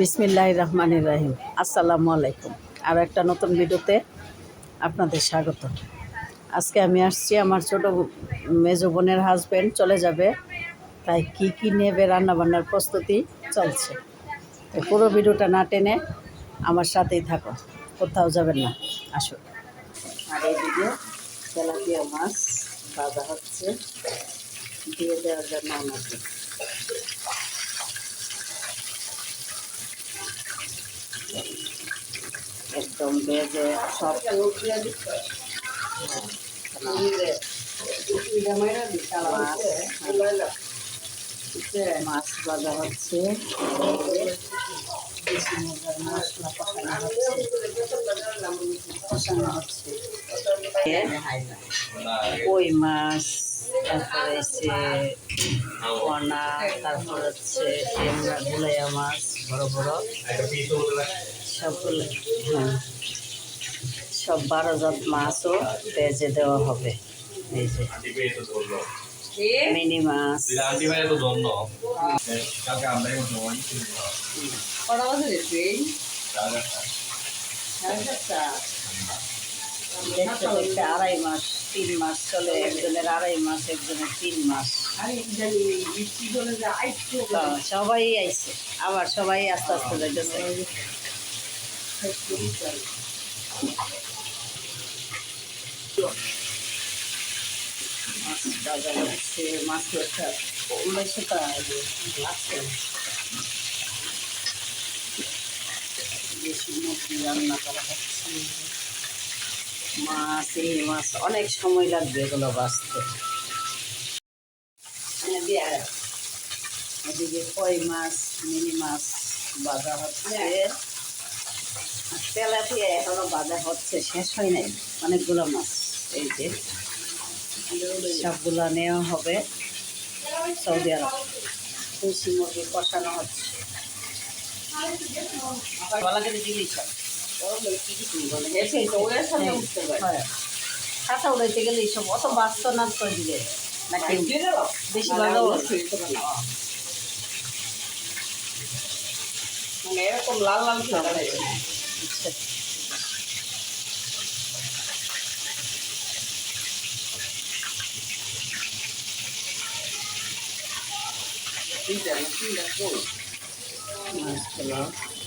বিসমিল্লাহ রহমান রাহিম। আসসালামু আলাইকুম। আর একটা নতুন ভিডিওতে আপনাদের স্বাগত। আজকে আমি আসছি আমার ছোট মেজো বোনের হাজব্যান্ড চলে যাবে। তাই কি কি নেবে রান্নাবান্নার প্রস্তুতি চলছে। তো পুরো ভিডিওটা না টেনে আমার সাথেই থাকো। কোথাও যাবেন না। আসুন আর এইদিকে তেলাপিয়া মাছ ভাজা হচ্ছে। দিয়ে দেওয়ার জন্য আমাকে একদম বেজে সব মাছ। মাছ ভাজা হচ্ছে। মশলা কষানো হচ্ছে। কষানো হচ্ছে। কই মাছ। তারপরে হচ্ছে পোনা তারপর হচ্ছে গুলাইয়া মাছ বড় বড়। সবগুলো হ্যাঁ। সব বারো জাত মাছও ভেজে দেওয়া হবে। এই যে মিনি মাছ। আড়াই মাস, তিন মাস চলে, একজনের আড়াই মাস, একজনের তিন মাস। সবাই আইছে, আবার সবাই আস্তে আস্তে যাইতেছে। মাছ একটা লাগছে বেশি মুরগি রান্না করা হচ্ছে। মাছ, এই মাছ অনেক সময় লাগবে এগুলো বাঁচতে। এদিকে কই মাছ, মিনি মাছ বাজা হচ্ছে। তেলাপিয়া এখনও বাজা হচ্ছে, শেষ হয় নাই। অনেকগুলো মাছ, এই যে সবগুলো নেওয়া হবে। সৌদি আরব দেশি মুরগি কষানো হচ্ছে। কাঁচা উড়াইতে গেলে এইসব অত বাস্ত নাচ করে দিলে নাকি বেশি ভালো মানে এরকম লাল লাল খেতে মাছগুলো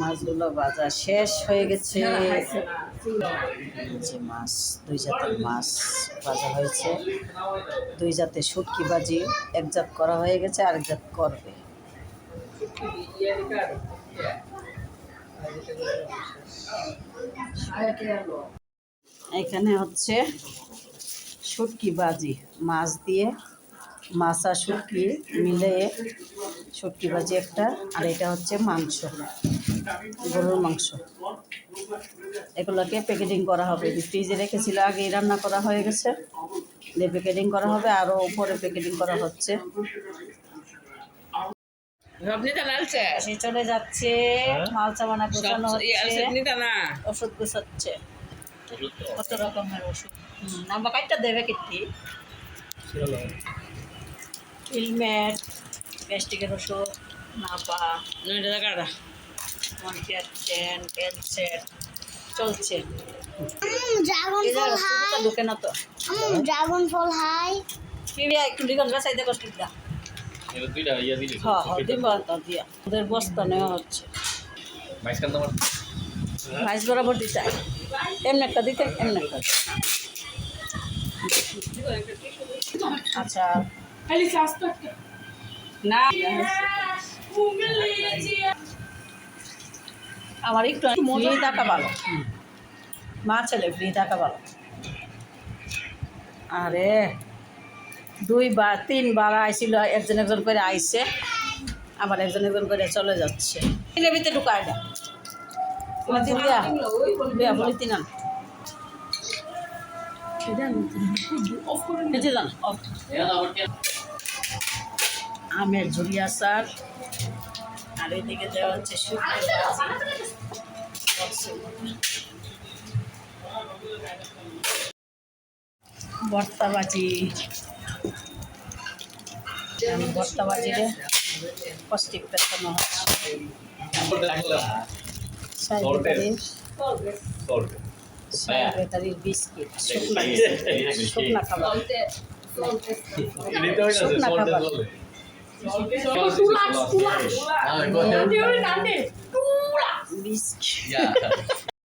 মাছগুলো বাজা শেষ হয়ে গেছে মাছ দুই জাতের মাছ ভাজা হয়েছে দুই জাতের শুটকি জাত করা হয়ে গেছে আরেক জাত করবে এখানে হচ্ছে শুটকি ভাজি মাছ দিয়ে মাছ আর শুটকি মিলে শুটকি ভাজি একটা আর এটা হচ্ছে মাংস গরুর মাংস। এগুলোকে প্যাকেটিং করা হবে। ফ্রিজে রেখেছিল আগেই রান্না করা হয়ে গেছে। দিয়ে প্যাকেটিং করা হবে আরও উপরে প্যাকেটিং করা হচ্ছে। সে চলে যাচ্ছে মাল চামানা গোছানো হচ্ছে। না? ওষুধ গোছাচ্ছে। কত রকমের ওষুধ? আমরা দেবে কিটি হেলমেট গ্যাস্ট্রিকের ওষুধ নাপা নয়টা টাকাটা মনকেয়ার চেন ক্যালসেট চলছে। ঢুকে না তো। ড্রাগন ফল হাই। একটু লিখন ইয়া হ্যাঁ হ্যাঁ ওদের বস্তা নেওয়া হচ্ছে। বরাবর দিতে এমনি একটা দিতে এমনি একটা আচ্ছা। না। আমার একটু ফ্রি ভালো। মা ছেলে ফ্রি টাকা ভালো। আরে দুইবার তিনবার আইছিল একজন একজন করে আইছে আবার একজন একজন করে চলে যাচ্ছে। ভিতরে ঢুকায় না অফ। আমের ঝুরি আচার আর এদিকে দেওয়া হচ্ছে ভর্তা ভাজি। আমি ভর্তা ভাজিরে পষ্টিক বিস্কিট। শুকনা শুকনা খাবার। শুকনা খাবার। 콜라 콜라 아 이거 안 돼, 우리는 안 돼. 콜라. 위스키. 야.